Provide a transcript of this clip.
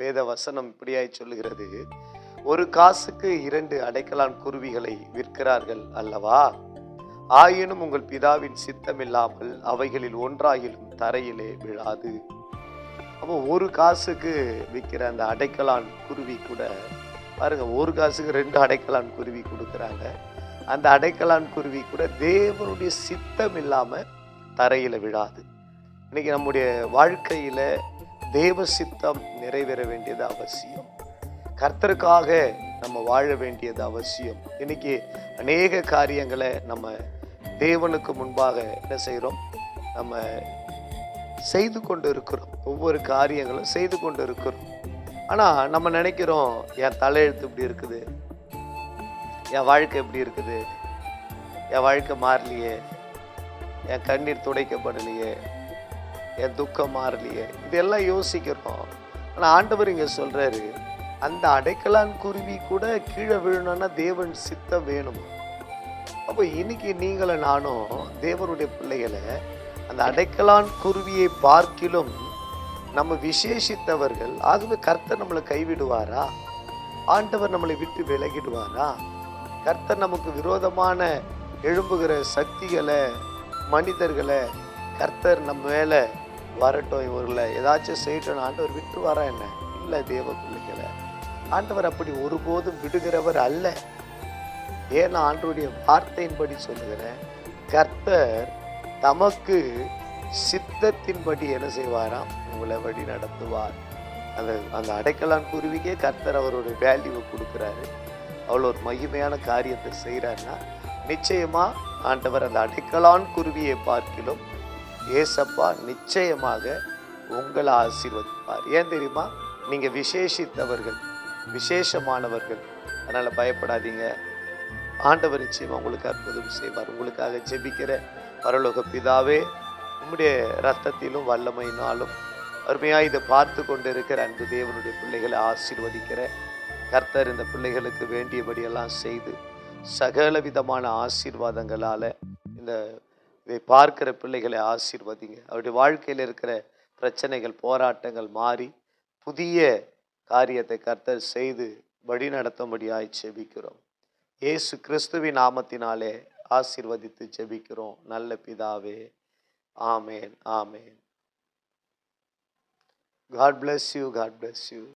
வேத வசனம் இப்படியாய் சொல்லுகிறது. ஒரு காசுக்கு இரண்டு அடைக்கலான் குருவிகளை விற்கிறார்கள் அல்லவா? ஆயினும் உங்கள் பிதாவின் சித்தமில்லாமல் அவைகளில் ஒன்றாயிலும் தரையிலே விழாது. அப்போ ஒரு காசுக்கு விற்கிற அந்த அடைக்கலான் குருவி கூட பாருங்க ஒரு காசுக்கு ரெண்டு அடைக்கலான் குருவி கொடுக்குறாங்க. அந்த அடைக்கலான் குருவி கூட தேவனுடைய சித்தம் இல்லாமல் தரையில் விழாது. இன்னைக்கு நம்முடைய வாழ்க்கையில் தேவ சித்தம் நிறைவேற வேண்டியது அவசியம். கர்த்தருக்காக நம்ம வாழ வேண்டியது அவசியம். இன்னைக்கு அநேக காரியங்களை நம்ம தேவனுக்கு முன்பாக என்ன செய்கிறோம் நம்ம செய்து கொண்டு இருக்கிறோம் ஒவ்வொரு காரியங்களும் செய்து கொண்டு இருக்கிறோம் ஆனால் நம்ம நினைக்கிறோம் என் தலையெழுத்து இப்படி இருக்குது? என் வாழ்க்கை எப்படி இருக்குது? என் வாழ்க்கை மாறலையே? என் கண்ணீர் துடைக்கப்படலையே? என் துக்கம் மாறலையே இதெல்லாம் யோசிக்கிறோம். ஆனால் ஆண்டவர் இங்கே சொல்கிறாரு அந்த அடைக்கலான் குருவி கூட கீழே விழணும்னா தேவன் சித்தம் வேணும். அப்போ இன்னைக்கு நீங்களும் நானும் தேவனுடைய பிள்ளைகளை அந்த அடைக்கலான் குருவியை பார்க்கிலும் நம்ம விசேஷித்தவர்கள் ஆகவே கர்த்தர் நம்மளை கைவிடுவாரா? ஆண்டவர் நம்மளை விட்டு விலகிடுவாரா? கர்த்தர் நமக்கு விரோதமான எழும்புகிற சக்திகளை மனிதர்களை கர்த்தர் நம்ம மேலே வரட்டும் இவர்களை ஏதாச்சும் செய்யட்டும் ஆண்டவர் விட்டுருவாரா என்ன? இல்லை தேவ பிள்ளைகளை ஆண்டவர் அப்படி ஒருபோதும் விடுகிறவர் அல்ல. ஏன்னா ஆண்டவருடைய வார்த்தையின்படி சொல்லுகிறேன்? கர்த்தர் தமக்கு சித்தத்தின்படி என்ன செய்வாராம்? உங்களை வழி நடத்துவார். அந்த அந்த அடைக்கலான் குருவிக்கே கர்த்தர் அவருடைய வேல்யூவை கொடுக்குறாரு. அவ்வளோ ஒரு மகிமையான காரியத்தை செய்கிறாருன்னா நிச்சயமாக ஆண்டவர் அந்த அடைக்கலான் குருவியை பார்க்கிலும் ஏசப்பா நிச்சயமாக உங்களை ஆசீர்வதிப்பார். ஏன் தெரியுமா? நீங்கள் விசேஷித்தவர்கள் விசேஷமானவர்கள். அதனால் பயப்படாதீங்க. ஆண்டவர் நிச்சயமாக உங்களுக்கு அற்புதம் செய்வார். உங்களுக்காக ஜெபிக்கிற பரலோக பிதாவே உம்முடைய ரத்தத்திலும் வல்லமையினாலும் அருமையாக இதை பார்த்து கொண்டு இருக்கிற அன்பு தேவனுடைய பிள்ளைகளை ஆசீர்வதிக்கிற கர்த்தர் இந்த பிள்ளைகளுக்கு வேண்டியபடியெல்லாம் செய்து சகல விதமான ஆசீர்வாதங்களால் இந்த இதை பார்க்கிற பிள்ளைகளை ஆசீர்வதிங்க. அவருடைய வாழ்க்கையில் இருக்கிற பிரச்சனைகள் போராட்டங்கள் மாறி புதிய காரியத்தை கர்த்தர் செய்து வழி நடத்தும்படியாய் செபிக்கிறோம் ஏசு கிறிஸ்துவின் நாமத்தினாலே ஆசீர்வதித்து ஜெபிக்கிறோம். நல்ல பிதாவே ஆமேன் ஆமேன். God bless you God bless you